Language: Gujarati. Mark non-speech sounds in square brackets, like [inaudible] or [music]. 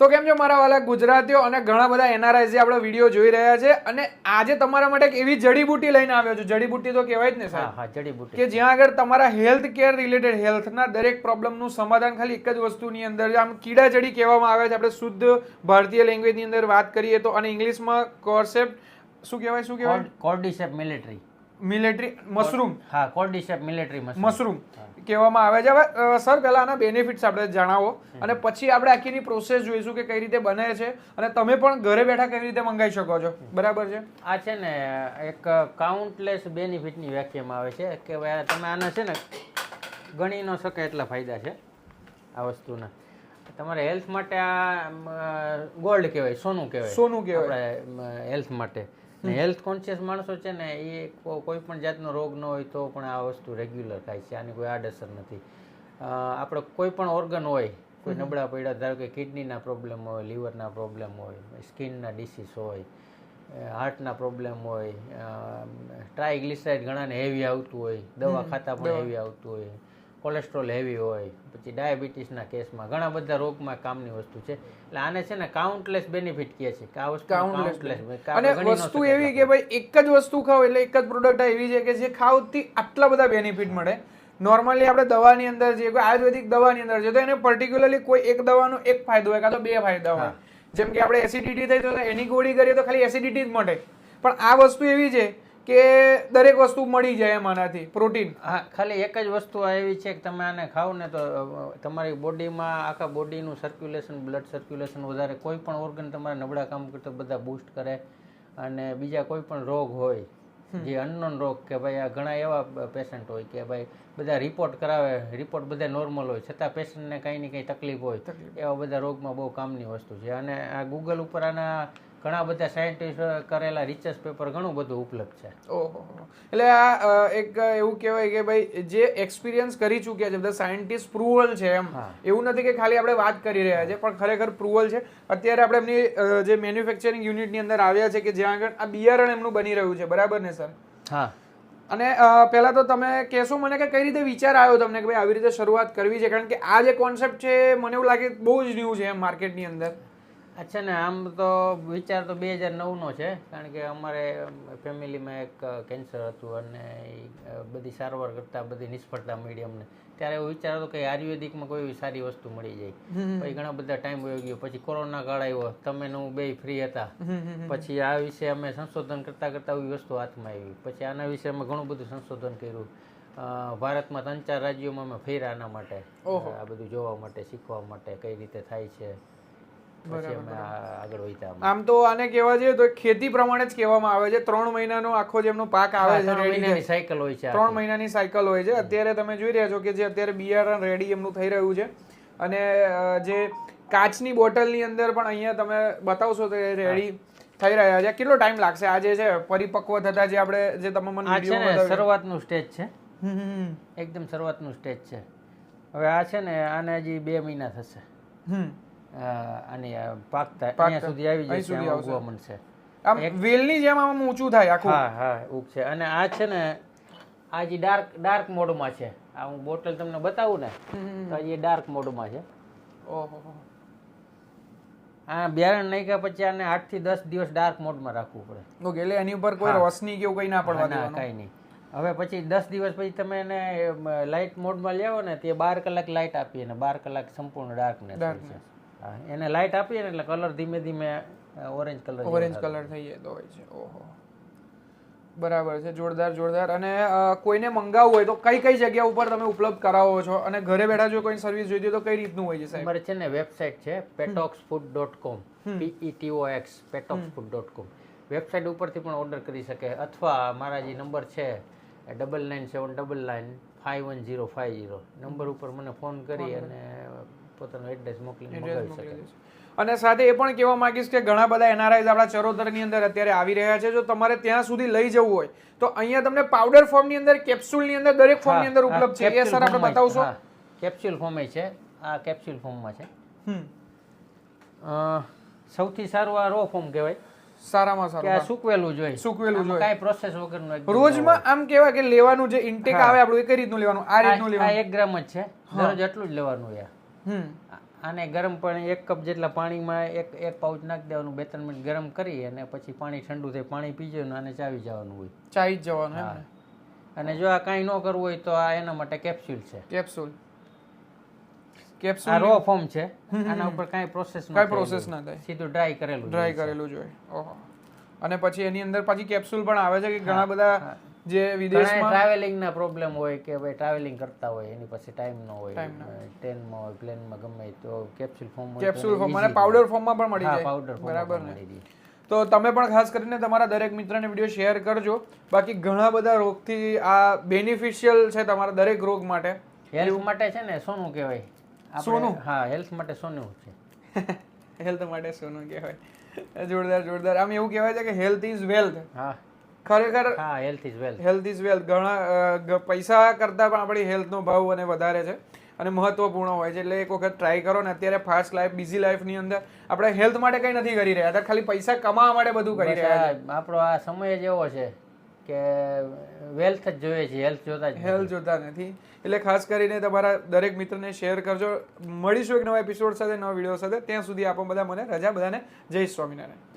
તો કેમ છો મારા વાલા ગુજરાતીઓ? અને ઘણા બધા એનઆરઆઈ જે આપણા વીડિયો જોઈ રહ્યા છે. અને આજે તમારા માટે એક એવી જડીબુટી લઈને આવ્યો છું. જડીબુટી તો કહેવાય જ ને સાહેબ. હા જડીબુટી કે જ્યાં આગળ તમારા હેલ્થ કેર રિલેટેડ હેલ્થના દરેક પ્રોબ્લેમનું સમાધાન ખાલી એક જ વસ્તુની અંદર. આમ કીડા જડી કહેવામાં આવે છે. આપણે શુદ્ધ ભારતીય લેંગ્વેજની અંદર વાત કરીએ તો અને ઇંગ્લિશમાં કોર્સેપ્ટ શું કહેવાય શું કહેવાય? કોર્ડિસેપ મિલિટરી મિલિટરી મશરૂમ હા કોર્ડિસેપ મિલિટરી મશરૂમ કહેવામાં આવે છે. હવે સર પહેલા આના બેનિફિટ્સ આપણે જણાવો. અને પછી આપણે આખીની પ્રોસેસ જોઈશું કે કઈ રીતે બને છે. અને તમે પણ ઘરે બેઠા કઈ રીતે મંગાવી શકો છો. બરાબર છે? આ છે ને એક કાઉન્ટલેસ બેનિફિટની વ્યાખ્યામાં આવે છે. કે ભાઈ તમે આના છે ને ગણી ન શકે એટલા ફાયદા છે આ વસ્તુના. તમારે હેલ્થ માટે આ ગોલ્ડ કહેવાય સોનું કહેવાય. સોનું કહેવાય. હેલ્થ માટે. ને હેલ્થ કોન્શિયસ માણસો છે ને એ કોઈ પણ જાતનો રોગ ન હોય તો પણ આ વસ્તુ રેગ્યુલર ખાય છે. આની કોઈ આડઅસર નથી. આપણે કોઈ પણ ઓર્ગન હોય કોઈ નબળા પડ્યા ધારો કે કિડનીના પ્રોબ્લેમ હોય લીવરના પ્રોબ્લેમ હોય સ્કિનના ડિસીઝ હોય હાર્ટના પ્રોબ્લેમ હોય ટ્રાયગ્લિસાઇડ ઘણાને હેવી આવતું હોય દવા ખાતા પણ હેવી આવતું હોય કોલેસ્ટ્રોલ હેવી હોય પછી ડાયાબિટીસના કેસમાં ઘણા બધા રોગમાં કામની વસ્તુ છે. એટલે આને છે ને કાઉન્ટલેસ બેનિફિટ કહે છે કે આ વસ્તુ કાઉન્ટલેસ અને વસ્તુ એવી કે ભાઈ એક જ વસ્તુ ખાવ એટલે એક જ પ્રોડક્ટ એવી છે કે જે ખાવથી આટલા બધા બેનિફિટ મળે. નોર્મલી આપણે દવાની અંદર જે કોઈ આયુર્વેદિક દવાની અંદર છે તો એને પર્ટિક્યુલરલી કોઈ એક દવાનો એક ફાયદો હોય કાં તો બે ફાયદા હોય. જેમ કે આપણે એસિડિટી થઈ તો એની ગોળી કરીએ તો ખાલી એસિડિટી જ મળે પણ આ વસ્તુ એવી છે કે દરેક વસ્તુ મળી જાય એમ આનાથી પ્રોટીન. હા ખાલી એક જ વસ્તુ એવી છે કે તમે આને ખાઓ ને તો તમારી બોડીમાં આખા બોડીનું સર્ક્યુલેશન બ્લડ સર્ક્યુલેશન વધારે. કોઈ પણ ઓર્ગન તમારા નબળા કામ કરતો બધા બૂસ્ટ કરે અને બીજા કોઈ પણ રોગ હોય જે અનનોન રોગ કે ભાઈ આ ઘણા એવા પેશન્ટ હોય કે ભાઈ બધા રિપોર્ટ કરાવે રિપોર્ટ બધા નોર્મલ હોય છતાં પેશન્ટને કંઈ ને કંઈ તકલીફ હોય એવા બધા રોગમાં બહુ કામની વસ્તુ છે. અને આ ગૂગલ ઉપર આના ઘણા બધા સાયન્ટિસ્ટ કરેલા રિસર્ચ પેપર ઘણું બધું ઉપલબ્ધ છે. ઓહો એટલે આ એક એવું કહેવાય કે ભાઈ જે એક્સપિરિયન્સ કરી ચૂક્યા છે બધા સાયન્ટિસ્ટ પ્રુવલ છે એમ. એવું નથી કે ખાલી આપણે વાત કરી રહ્યા છે પણ ખરેખર પ્રુવલ છે. અત્યારે આપણે એમની જે મેન્યુફેક્ચરિંગ યુનિટની અંદર આવ્યા છે કે જ્યાં આગળ આ બિયારણ એમનું બની રહ્યું છે બરાબર ને સર? હા. અને પહેલાં પહેલા તો તમે કહેશો મને કે કઈ રીતે વિચાર આવ્યો તમને કે ભાઈ આવી રીતે શરૂઆત કરવી છે? કારણ કે આ જે કોન્સેપ્ટ છે મને એવું લાગે બહુ જ ન્યૂ છે એમ માર્કેટની અંદર. અચ્છા ને આમ તો વિચાર તો બે હજાર નવનો છે કારણ કે અમારે ફેમિલીમાં એક કેન્સર હતું અને બધી સારવાર કરતાં બધી નિષ્ફળતા મળી અમને. ત્યારે એવો વિચાર હતો કે આયુર્વેદિકમાં કોઈ એવી સારી વસ્તુ મળી જાય. પછી ઘણા બધા ટાઈમ વયો ગયો. પછી કોરોના કાળ આવ્યો. તમે હું બે ફ્રી હતા. પછી આ વિશે અમે સંશોધન કરતાં કરતાં એવી વસ્તુ હાથમાં આવી. પછી આના વિશે અમે ઘણું બધું સંશોધન કર્યું. ભારતમાં ત્રણ ચાર રાજ્યોમાં અમે ફર્યા આના માટે. આ બધું જોવા માટે શીખવા માટે કઈ રીતે થાય છે. પછી અમે આગળ વધ્યા આમ તો આને કહેવા જઈએ તો ખેતી પ્રમાણે જ કહેવામાં આવે છે. ત્રણ મહિનાનો આખો જેમનો પાક આવે છે સાયકલ હોય છે ત્રણ મહિનાની સાયકલ હોય છે. અત્યારે તમે જોઈ રહ્યા છો કે જે અત્યારે બિયારણ રેડી એમનું થઈ રહ્યું છે. અને જે કાચની બોટલની અંદર પણ અહીંયા તમે બતાવશો તો રેડી થઈ રહ્યા છે. કેટલો ટાઈમ લાગશે? આજે જે છે પરિપક્વ થતા જે આપણે જે તમે મને આ છે ને શરૂઆતનું સ્ટેજ છે. એકદમ શરૂઆતનું સ્ટેજ છે. હવે આ છે ને આને હજી બે મહિના થશે. હમ. અ, આની આ પાકતા. અહીંયા સુધી આવી જાય સુધી ઉગવા માંડશે. આમ વેલની જેમ આમ ઊંચું થાય આખું. હા હા ઉગ છે. અને આ છે ને આ જે ડાર્ક ડાર્ક મોડમાં છે. આ હું બોટલ તમને બતાવું ને તો એ ડાર્ક મોડમાં છે. ઓહો. આ બિયારણ નાખ્યા પછી આને આઠથી દસ દિવસ ડાર્ક મોડમાં રાખવું પડે. ઓકે એટલે એની ઉપર કોઈ રોશની કે એવું કઈ ના પડવા કઈ દેવાનું. કાંઈ નહીં. હવે પછી દસ દિવસ પછી તમે એને લાઇટ મોડમાં લેવો ને તે બાર કલાક લાઇટ આપીએ ને બાર કલાક સંપૂર્ણ ડાર્કનેસ છે. હા એને લાઇટ આપીએ ને એટલે કલર ધીમે ધીમે ઓરેન્જ કલર ઓરેન્જ કલર થઈ જતો હોય છે. ઓહો. બરાબર છે જોરદાર જોરદાર. અને કોઈને મંગાવવું હોય તો કઈ કઈ જગ્યા ઉપર તમે ઉપલબ્ધ કરાવો છો? અને ઘરે બેઠા જો કોઈ સર્વિસ જોઈતી હોય તો કઈ રીતનું હોય છે સાહેબ? અમારે છે ને વેબસાઇટ છે petoxfood dot com P E T O X petoxfood dot com website ઉપરથી પણ ઓર્ડર કરી શકે. અથવા મારા જે નંબર છે double nine seven double nine five one zero five zero number ઉપર મને ફોન કરી અને પોતાનું એડ્રેસ મોકલીને મોકલી શકે. અને સાથે એ પણ કહેવા માંગીશ કે ઘણા બધા એનઆરઆઈઝ આપણા ચરોતરની અંદર અત્યારે આવી રહ્યા છે. જો તમારે ત્યાં સુધી લઈ જવું હોય તો અહીંયા તમને પાવડર ફોર્મની અંદર કેપ્સ્યુલની અંદર દરેક ફોર્મની અંદર ઉપલબ્ધ છે. એ સર આપણે બતાવશો? કેપ્સ્યુલ ફોર્મ છે. આ કેપ્સ્યુલ ફોર્મમાં છે. સૌથી સારું આ રો ફોર્મ કહેવાય. સારામાં કે સારું આ સુકવેલું જોઈએ સુકવેલું જોઈએ કાંઈ પ્રોસેસ વગરનું રોજમાં આમ કેવા કે લેવાનું જે ઇન્ટેક આવે આપણું એ કઈ રીતનું લેવાનું? આ રીતનું આ લેવાનું? એક ગ્રામ જ છે. દરરોજ એટલું જ લેવાનું યાર આને ગરમ પાણી એક કપ જેટલા પાણીમાં એક એક પાઉચ નાખી દેવાનું બે ત્રણ મિનિટ ગરમ કરી અને પછી પાણી ઠંડુ થાય પાણી પીજો ને અને ચાવી જવાનું હોય. ચાવી જ જવાનું અને જો આ કાંઈ ન કરવું હોય તો આ એના માટે કેપ્સ્યુલ છે. કેપ્સ્યુલ. આ કેપ્સ્યુલ રો ફોર્મ છે. આના ઉપર કાંઈ પ્રોસેસ કાંઈ પ્રોસેસ ના થાય. સીધું ડ્રાય કરેલું ડ્રાય કરેલું જોઈએ ઓહો. અને પછી એની અંદર પાછી કેપ્સ્યુલ પણ આવે છે કે ઘણા બધા જે વિદેશમાં ટ્રાવેલિંગ ના પ્રોબ્લેમ હોય કે ભાઈ ટ્રાવેલિંગ કરતા હોય એની પાસે ટાઈમ ન હોય ટ્રેનમાં હોય પ્લેનમાં ગમે તો કેપ્સ્યુલ ફોર્મ કેપ્સ્યુલ ફોર્મ અને પાવડર ફોર્મમાં પણ મળી જાય. પાવડર બરાબર ને? તો તમે પણ ખાસ કરીને તમારા દરેક મિત્રને વીડિયો શેર કરજો. બાકી ઘણા બધા રોગથી આ બેનિફિશિયલ છે તમારા દરેક રોગ માટે. હેલ્થ માટે છે ને સોનું કહેવાય. સોનું? હા હેલ્થ માટે સોનું છે. [laughs] હેલ્થ માટે સોનું કહેવાય. જોરદાર જોરદાર. આમ એવું કહેવાય છે કે હેલ્થ ઇઝ વેલ્થ હા. ખરેખર હા health is wealth health is wealth ઘણા પૈસા કરતાં પણ આપણી હેલ્થનો ભાવ અને વધારે છે અને મહત્વપૂર્ણ હોય છે. એટલે એક વખત ટ્રાય કરો ને અત્યારે ફાસ્ટ લાઈફ બિઝી લાઈફની અંદર આપણે હેલ્થ માટે કંઈ નથી કરી રહ્યા. અત્યારે ખાલી પૈસા કમાવા માટે બધું કરી રહ્યા આપણો આ સમય જ એવો છે કે વેલ્થ જ જોઈએ છે. હેલ્થ જોતા હેલ્થ જોતા નથી. એટલે ખાસ કરીને તમારા દરેક મિત્રને શેર કરજો. મળીશું એક નવા એપિસોડ સાથે નવા વીડિયો સાથે. ત્યાં સુધી આપો બધા મને રજા બધાને. જય સ્વામિનારાયણ.